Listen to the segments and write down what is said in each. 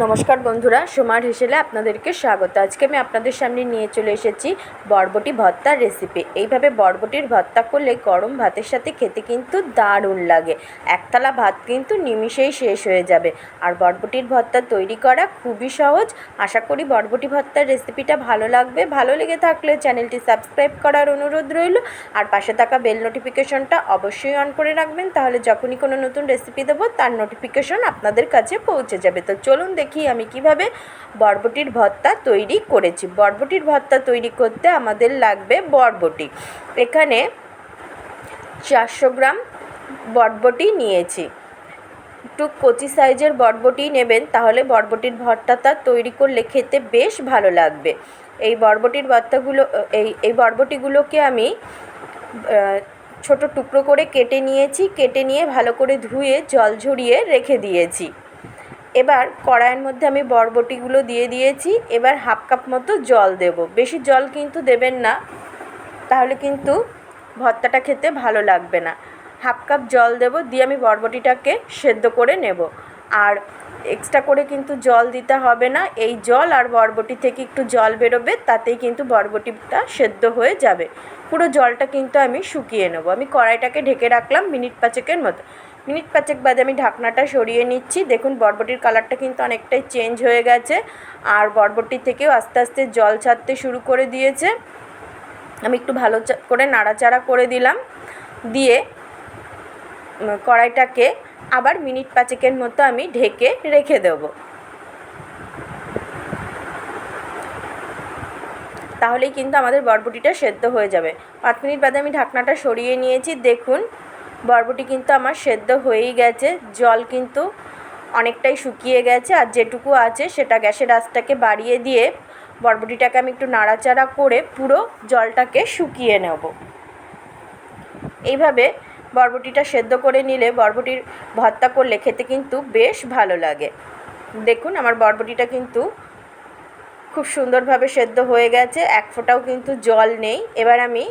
নমস্কার বন্ধুরা, সোমার হেসেলে আপনাদেরকে স্বাগত। আজকে আমি আপনাদের সামনে নিয়ে চলে এসেছি বরবটি ভর্তার রেসিপি এইভাবে বরবটির ভর্তা করলে গরম ভাতের সাথে খেতে কিন্তু দারুণ লাগে। একতলা ভাত কিন্তু নিমিষেই শেষ হয়ে যাবে। আর বরবটির ভর্তা তৈরি করা খুবই সহজ। আশা করি বরবটি ভর্তার রেসিপিটা ভালো লাগবে। ভালো লেগে থাকলে চ্যানেলটি সাবস্ক্রাইব করার অনুরোধ রইল। আর পাশে থাকা বেল নোটিফিকেশনটা অবশ্যই অন করে রাখবেন। তাহলে যখনই কোনো নতুন রেসিপি দেবো, তার নোটিফিকেশন আপনাদের কাছে পৌঁছে যাবে। তো চলুন দেখি আমি কীভাবে বরবটির ভর্তা তৈরি করেছি। বরবটির ভর্তা তৈরি করতে আমাদের লাগবে বরবটি। এখানে চারশো গ্রাম বরবটি নিয়েছি। একটু কচি সাইজের বরবটি নেবেন, তাহলে বরবটির ভর্তাটা তৈরি করলে খেতে বেশ ভালো লাগবে। এই বরবটির ভর্তাগুলো, এই এই বরবটিগুলোকে আমি ছোট টুকরো করে কেটে নিয়েছি, কেটে নিয়ে ভালো করে ধুয়ে জল ঝরিয়ে রেখে দিয়েছি। এবার কড়াইয়ের মধ্যে আমি বরবটিগুলো দিয়ে দিয়েছি, এবার হাফ কাপ মতো জল দেব। বেশি জল কিন্তু দেবেন না, তাহলে কিন্তু ভর্তাটা খেতে ভালো লাগবে না। হাফ কাপ জল দেব, দিয়ে আমি বরবটিটাকে সেদ্ধ করে নেব। আর এক্সট্রা করে কিন্তু জল দিতে হবে না, এই জল আর বরবটি থেকে একটু জল বেরোবে, তাতেই কিন্তু বরবটিটা সেদ্ধ হয়ে যাবে। পুরো জলটা কিন্তু আমি শুকিয়ে নেব। আমি কড়াইটাকে ঢেকে রাখলাম মিনিট পাঁচেকের মতো। মিনিট পাঁচেক বাদে আমি ঢাকনাটা সরিয়ে নিচ্ছি। দেখুন, বরবটির কালারটা কিন্তু অনেকটাই চেঞ্জ হয়ে গেছে। আর বরবটি থেকেও আস্তে আস্তে জল ছাড়তে শুরু করে দিয়েছে। আমি একটু ভালো করে নাড়াচাড়া করে দিলাম। দিয়ে কড়াইটাকে আবার মিনিট পাঁচেকের মতো আমি ঢেকে রেখে দেবো। তাহলেই কিন্তু আমাদের বরবটিটা সেদ্ধ হয়ে যাবে। পাঁচ মিনিট বাদে আমি ঢাকনাটা সরিয়ে নিয়েছি। দেখুন বরবটি কিন্তু আমার সেদ্ধ হয়েই গেছে। জল কিন্তু অনেকটাই শুকিয়ে গেছে আর যেটুকু আছে সেটা গ্যাসের আঁচটাকে বাড়িয়ে দিয়ে বরবটিটাকে আমি একটু নাড়াচাড়া করে পুরো জলটাকে শুকিয়ে নেব। এইভাবে বরবটিটা সেদ্ধ করে নিলে বরবটির ভর্তা করলে খেতে কিন্তু বেশ ভালো লাগে। দেখুন আমার বরবটিটা কিন্তু খুব সুন্দরভাবে সেদ্ধ হয়ে গেছে, এক ফোঁটাও কিন্তু জল নেই। এবার আমি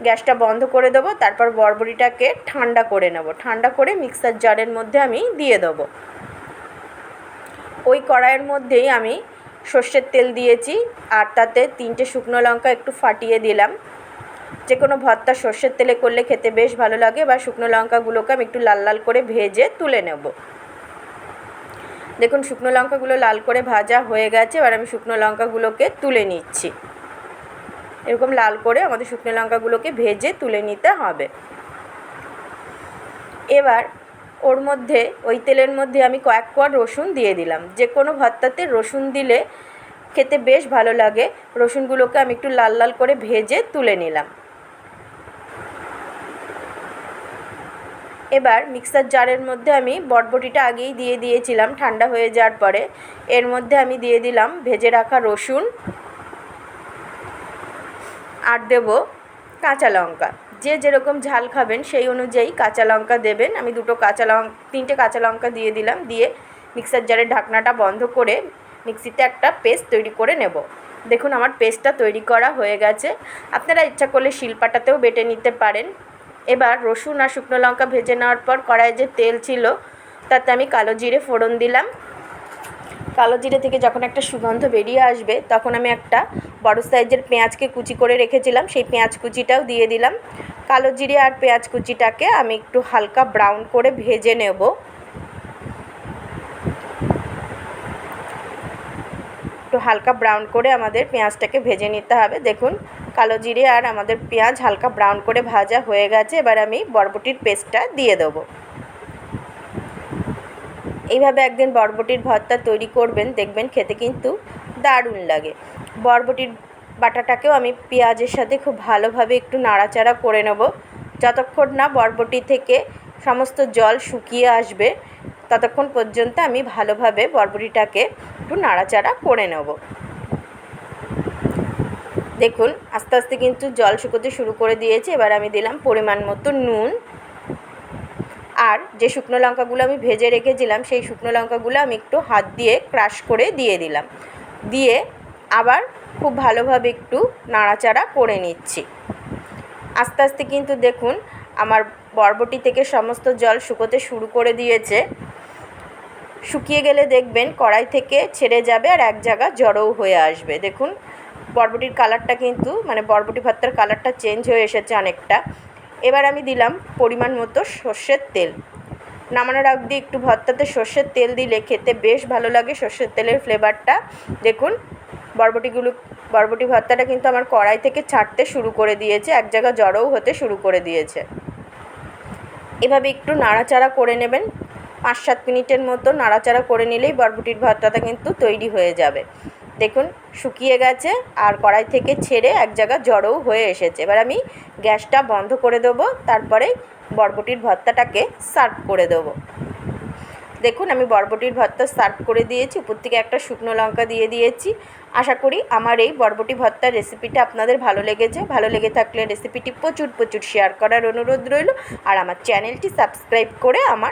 গ্যাসটা বন্ধ করে দেবো, তারপর বরবটিটাকে ঠান্ডা করে নেব। ঠান্ডা করে মিক্সার জারের মধ্যে আমি দিয়ে দেবো। ওই কড়াইয়ের মধ্যেই আমি সর্ষের তেল দিয়েছি, আর তাতে তিনটে শুকনো লঙ্কা একটু ফাটিয়ে দিলাম। যে কোনো ভর্তা সর্ষের তেলে করলে খেতে বেশ ভালো লাগে, বা শুকনো লঙ্কাগুলোকে আমি একটু লাল লাল করে ভেজে তুলে নেব। দেখুন, শুকনো লঙ্কাগুলো লাল করে ভাজা হয়ে গেছে, এবার আমি শুকনো লঙ্কাগুলোকে তুলে নিচ্ছি। এরকম লাল করে আমাদের শুকনো লঙ্কাগুলোকে ভেজে তুলে নিতে হবে। এবার ওর মধ্যে, ওই তেলের মধ্যে আমি কয়েক কোয়া রসুন দিয়ে দিলাম। যে কোনো ভর্তাতে রসুন দিলে খেতে বেশ ভালো লাগে। রসুনগুলোকে আমি একটু লাল লাল করে ভেজে তুলে নিলাম। এবার মিক্সার জারের মধ্যে আমি বটবটিটা আগেই দিয়ে দিয়েছিলাম, ঠান্ডা হয়ে যাওয়ার পরে। এর মধ্যে আমি দিয়ে দিলাম ভেজে রাখা রসুন। আর দেব কাঁচা লঙ্কা। যে যেরকম ঝাল খাবেন সেই অনুযায়ী কাঁচা লঙ্কা দেবেন। আমি দুটো কাঁচা লঙ্কা তিনটে কাঁচা লঙ্কা দিয়ে দিলাম। দিয়ে মিক্সার জারের ঢাকনাটা বন্ধ করে মিক্সিতে একটা পেস্ট তৈরি করে নেব। দেখুন আমার পেস্টটা তৈরি করা হয়ে গেছে। আপনারা ইচ্ছা করলে শিলপাটাতেও বেটে নিতে পারেন। এবার রসুন আর শুকনো লঙ্কা ভেজে নেওয়ার পর কড়াইয়ে যে তেল ছিল, তাতে আমি কালো জিরে ফোড়ন দিলাম। কালো জিরে থেকে যখন একটা সুগন্ধ বেরিয়ে আসবে, তখন আমি একটা বড় সাইজের পেঁয়াজকে কুচি করে রেখেছিলাম, সেই পেঁয়াজ কুচিটাও দিয়ে দিলাম। কালো জিরে আর পেঁয়াজ কুচিটাকে আমি একটু হালকা ব্রাউন করে ভেজে নেব। একটু হালকা ব্রাউন করে আমাদের পেঁয়াজটাকে ভেজে নিতে হবে। দেখুন, কালো জিরে আর আমাদের পেঁয়াজ হালকা ব্রাউন করে ভাজা হয়ে গেছে। এবার আমি বরবটির পেস্টটা দিয়ে দেবো। এইভাবে একদিন বরবটির ভর্তা তৈরি করবেন, দেখবেন খেতে কিন্তু দারুণ লাগে। বরবটির বাটাটাকেও আমি পেঁয়াজের সাথে খুব ভালোভাবে একটু নাড়াচাড়া করে নেব। যতক্ষণ না বরবটি থেকে সমস্ত জল শুকিয়ে আসবে, ততক্ষণ পর্যন্ত আমি ভালোভাবে বরবটিটাকে একটু নাড়াচাড়া করে নেব। দেখুন, আস্তে আস্তে কিন্তু জল শুকোতে শুরু করে দিয়েছে। এবার আমি দিলাম পরিমাণ মতো নুন। আর যে শুকনো লঙ্কাগুলো আমি ভেজে রেখেছিলাম, সেই শুকনো লঙ্কাগুলো আমি একটু হাত দিয়ে ক্রাশ করে দিয়ে দিলাম। দিয়ে আবার খুব ভালোভাবে একটু নাড়াচাড়া করে নিচ্ছি। আস্তে আস্তে কিন্তু দেখুন, আমার বরবটি থেকে সমস্ত জল শুকোতে শুরু করে দিয়েছে। শুকিয়ে গেলে দেখবেন কড়াই থেকে ছেড়ে যাবে আর এক জায়গা জড়োও হয়ে আসবে। দেখুন, বরবটির কালারটা কিন্তু মানে বরবটি ভর্তার কালারটা চেঞ্জ হয়ে এসেছে অনেকটা। এবার আমি দিলাম পরিমাণ মতো সর্ষের তেল। নামানোর দিয়ে একটু ভর্তাতে সর্ষের তেল দিলে খেতে বেশ ভালো লাগে সর্ষের তেলের ফ্লেভারটা দেখুন, বরবটিগুলো, বরবটি ভর্তাটা কিন্তু আমার কড়াই থেকে ছাড়তে শুরু করে দিয়েছে, এক জায়গা জড়োও হতে শুরু করে দিয়েছে। এভাবে একটু নাড়াচাড়া করে নেবেন। পাঁচ সাত মিনিটের মতো নাড়াচাড়া করে নিলেই বরবটির ভর্তাটা কিন্তু তৈরি হয়ে যাবে। দেখুন, শুকিয়ে গেছে আর কড়াই থেকে ছেড়ে এক জায়গা জড়োও হয়ে এসেছে। এবার আমি গ্যাসটা বন্ধ করে দেবো, তারপরে বরবটির ভর্তাটাকে সার্ভ করে দেবো। দেখুন, আমি বরবটির ভর্তা সার্ভ করে দিয়েছি, উপর থেকে একটা শুকনো লঙ্কা দিয়ে দিয়েছি। আশা করি আমার এই বরবটি ভর্তার রেসিপিটা আপনাদের ভালো লেগেছে। ভালো লেগে থাকলে রেসিপিটি প্রচুর প্রচুর শেয়ার করার অনুরোধ রইল। আর আমার চ্যানেলটি সাবস্ক্রাইব করে আমার